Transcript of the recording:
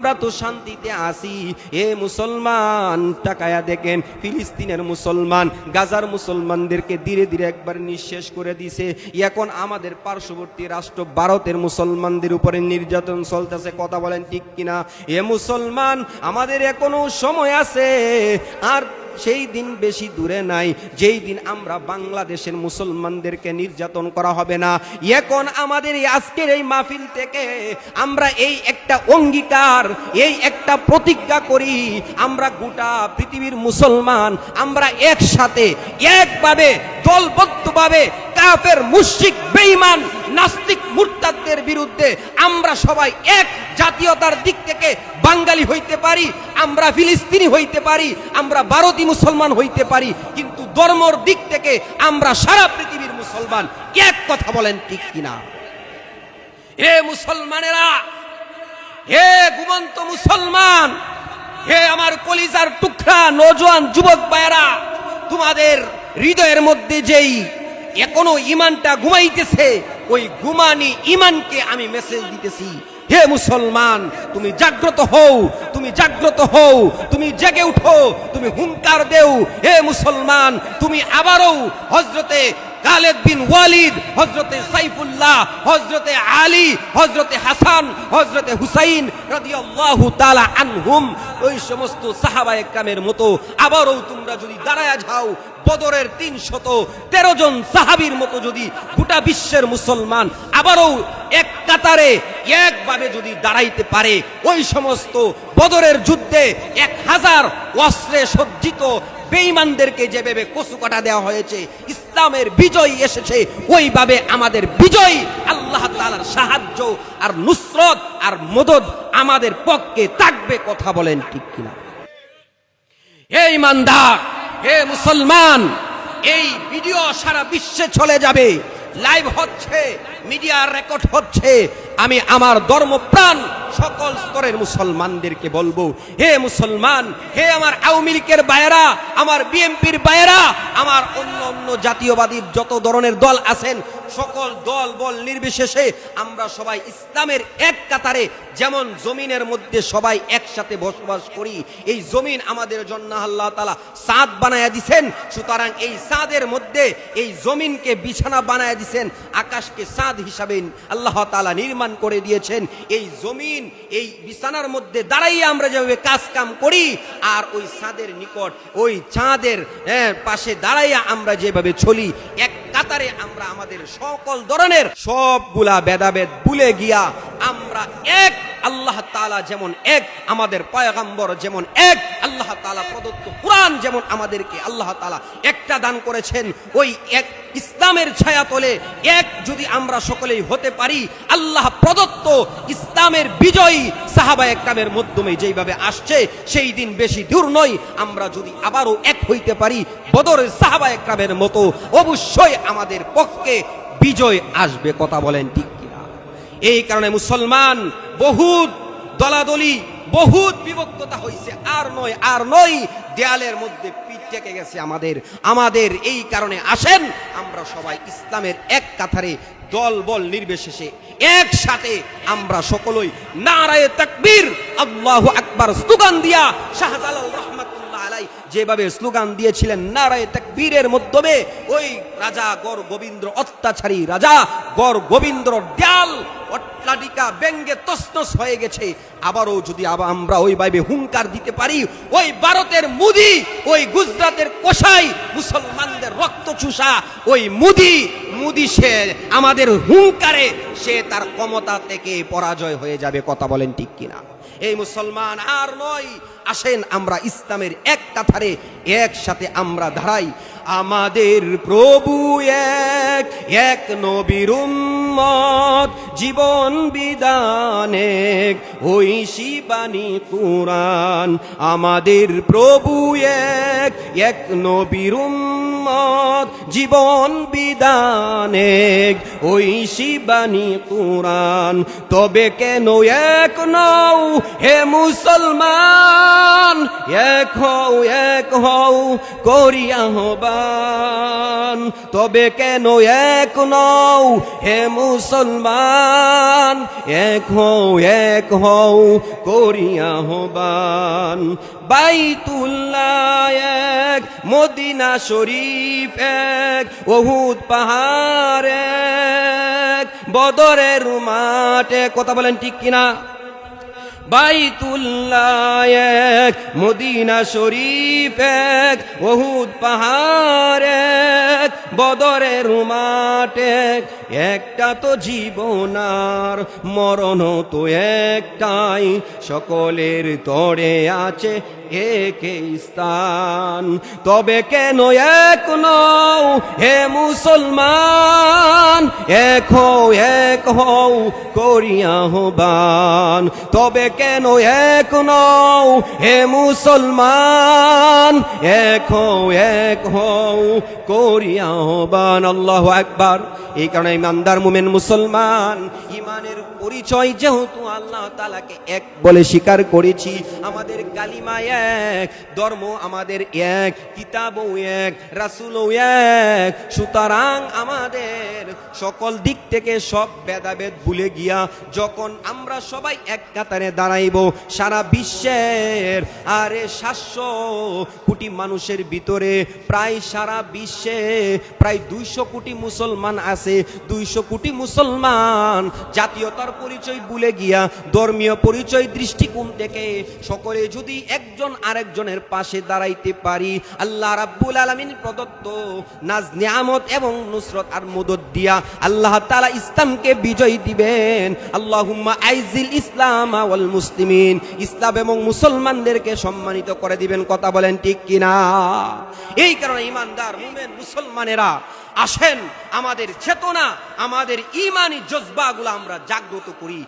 আমরা তো শান্তিতে আসি এ মুসলমান, টাকায়া দেখেন, ফিলিস্তিনের মুসলমান, গাজার মুসলমানদেরকে ধীরে ধীরে একবার নিঃশেষ করে দিছে। এখন আমাদের পার্শ্ববর্তী রাষ্ট্র ভারতের মুসলমানদের উপরে নির্যাতন চলতেছে, কথা বলেন ঠিক কিনা? এ মুসলমান, আমাদের এখনও সময় আছে। আর সেই দিন বেশি দূরে নাই, যেই দিন আমরা বাংলাদেশের মুসলমানদেরকে নির্যাতন করা হবে না। এখন আমাদের আজকের এই মাহফিল থেকে আমরা এই একটা অঙ্গীকার, এই একটা প্রতিজ্ঞা করি, আমরা গোটা পৃথিবীর মুসলমান, আমরা একসাথে, একভাবে, দলবদ্ধভাবে কাফের, মুশরিক, বেঈমান নাস্তিক মুরতাদদের বিরুদ্ধে আমরা সবাই এক জাতীয়তার দিক থেকে বাঙালি হইতে পারি, আমরা ফিলিস্তিনি হইতে পারি, আমরা ভারতী মুসলমান হইতে পারি, কিন্তু ধর্মর দিক থেকে আমরা সারা পৃথিবীর মুসলমান। এক কথা বলেন ঠিক কিনা? হে মুসলমানেরা, হে ঘুমন্ত মুসলমান, হে আমার কলিজার টুকরা নজওয়ান যুবক ভাইয়েরা, তোমাদের হৃদয়ের মধ্যে যেই এখনও ইমানটা ঘুমাইতেছে, ওই ঘুমানি ইমানকে আমি মেসেজ দিতেছি। হে মুসলমান, তুমি জাগ্রত হও, তুমি জাগ্রত হও, তুমি জেগে উঠো, তুমি হুঙ্কার দেও। হে মুসলমান, তুমি আবারও হজরতে খালেদ বিন ওয়ালিদ হজরতে সাইফুল্লাহ হজরতে আলী হজরতে হাসান হজরতে হুসাইন আনহুম, ওই সমস্ত সাহাবা একরামের মতো আবারও তোমরা যদি দাঁড়ায়া যাও বদরের তিনশত তেরো জন সাহাবীর মতো যদি গোটা বিশ্বের মুসলমান আবারও এক কাতারে একভাবে যদি দাঁড়াইতে পারে, ওই সমস্ত বদরের যুদ্ধে এক হাজার অস্ত্রে সজ্জিত বেঈমানদেরকে যেভাবে কচু কাটা দেওয়া হয়েছে, ইসলামের বিজয় এসেছে, ওইভাবে আমাদের বিজয়, আল্লাহ তাআলার সাহায্য আর নুসরত আর মদত আমাদের পক্ষে থাকবে, কথা বলেন ঠিক কিনা? হে ইমানদার হে মুসলমান, এই ভিডিও সারা বিশ্বে চলে যাবে। লাইভ হচ্ছে মিডিয়ার রেকর্ড হচ্ছে। আমি আমার ধর্মপ্রাণ সকল স্তরের মুসলমানদেরকে বলব, হে মুসলমান, হে আমার আওয়ামী লীগের বায়েরা আমার বিএনপির বায়েরা আমার অন্য অন্য জাতীয়বাদী যত ধরনের দল আছেন, সকল দল বল নির্বিশেষে আমরা সবাই ইসলামের এক কাতারে, যেমন জমিনের মধ্যে সবাই একসাথে বসবাস করি, এই জমিন আমাদের জন্য আল্লাহ তালা সাদ বানায়া দিছেন, সুতরাং এই সাদের মধ্যে এই জমিনকে বিছানা বানায়া দিছেন, আকাশকে সাদ হিসাবে আল্লাহ তালা নির্মাণ করে দিয়েছেন, এই জমিন এই বিছানার মধ্যে দাঁড়াইয়া আমরা যেভাবে কাজ কাম করি আর ওই সাঁদের নিকট ওই চাঁদের হ্যাঁ, পাশে দাঁড়াইয়া আমরা যেভাবে চলি এক কাতারে আমরা আমাদের সকল ধরনের সবগুলা ভেদাভেদ ভুলে গিয়া আমরা এক আল্লাহ তালা যেমন এক, আমাদের পয়গাম্বর যেমন এক, আল্লাহ তালা প্রদত্ত কোরআন যেমন আমাদেরকে আল্লাহ তালা একটা দান করেছেন, ওই এক ইসলামের ছায়া তলে এক যদি আমরা সকলেই হতে পারি, আল্লাহ প্রদত্ত ইসলামের বিজয়ী সাহাবা একরামের মাধ্যমে যেইভাবে আসছে, সেই দিন বেশি দূর নয়, আমরা যদি আবারও এক হইতে পারি বদরের সাহাবা একরামের মতো, অবশ্যই আমাদের পক্ষে বিজয় আসবে, কথা বলেন ঠিক কিনা? এই কারণে মুসলমান বহুত দলাদলি, বহুত বিভক্ততা হয়েছে আর নয় আর নয়, দেয়ালের মধ্যে পিঠ টেকে গেছে আমাদের। আমাদের এই কারণে আসেন আমরা সবাই ইসলামের এক কাথারে দল বল নির্বিশেষে একসাথে আমরা সকলই নারায়ে তাকবীর, আল্লাহু আকবার স্লোগান দিয়া শাহজালাল আলাই যেভাবে স্লোগান দিয়েছিলেন নারায়ে তাকবীরের মাধ্যমে, ওই রাজা গর গোবিন্দ অত্যাচারী রাজা গর গোবিন্দ্র ডাল অট্টালিকা ব্যঙ্গে তসনস হয়ে গেছে। আবারও যদি আবার আমরা ওইভাবে হুঙ্কার দিতে পারি, ওই ভারতের মুদি, ওই গুজরাটের কোষাই মুসলমানদের রক্ত চুষা ওই মুদি মুদি সে আমাদের হুঙ্কারে, সে তার ক্ষমতা থেকে পরাজয় হয়ে যাবে, কথা বলেন ঠিক কিনা? এই মুসলমান আর নয় আসেন আমরা ইসলামের এক কাথারে একসাথে আমরা দাঁড়াই। আমাদের প্রভু এক এক নবীর উম্মত, জীবন এক। ওই শিবানী আমাদের প্রভু এক। এক এক নবীর উম্মত, জীবন বিদানে ওই শিবানী কোরআন, তবে কেন এক নও হে মুসলমান? এক হও এক হও করিয়া হবান। তবে কেন এক নও হে মুসলমান? এক হও এক হও করিয়া হবান। বাইতুল্লাহ এক, মদিনা শরীফ এক ওহুদ পাহাড় এক, বদরের মাঠে কথা বলেন ঠিক কিনা? বাইতুল্লাহ এক মদিনা শরীফ এক ওহুদ পাহাড় এক বদরের মাঠ এক একটা তো জীবনার মরণ তো একটাই। সকলের তরে আছে একে স্থান। তবে কেন এক নও হে মুসলমান? এক হও এক হও করিয়া হবান। তবে কেন এক নও হে মুসলমান? এক হও এক হও করিয়া হবান। আল্লাহ একবার এই কারণে ইমানদার মুমেন মুসলমান, ইমানের পরিচয় যেহেতু আল্লাহ তালাকে এক বলে স্বীকার করেছি আমাদের কালিমা এক ধর্ম আমাদের এক কিতাবও এক রাসুলও এক। সুতরাং আমাদের সকল দিক থেকে সব ভেদাভেদ ভুলে গিয়া যখন আমরা সবাই এক কাতারে দাঁড়াইব সারা বিশ্বের আরে সাতশো কোটি মানুষের ভিতরে প্রায় সারা বিশ্বে প্রায় দুইশো কোটি মুসলমান আছে। দুইশো কোটি মুসলমান জাতীয়তার পরিচয় ভুলে গিয়া ধর্মীয় পরিচয় দৃষ্টিকোণ থেকে সকলে যদি একজন আরেকজনের পাশে দাঁড়াইতে পারি, আল্লাহ রাব্বুল আলামিন প্রদত্ত নাজ নিয়ামত এবং নুসরত আর মদত দিয়া আল্লাহ তালা ইসলামকে বিজয় দিবেন। আল্লাহুম্মা আইজিল ইসলাম ওয়াল মুসলিমিন। ইসলাম এবং মুসলমানদেরকে সম্মানিত করে দিবেন। কথা বলেন ঠিক কিনা? এই কারণে ইমানদার মুসলমানেরা আসেন। আমাদের চেতনা আমাদের ইমানি জজবাগুলো আমরা জাগ্রত করি।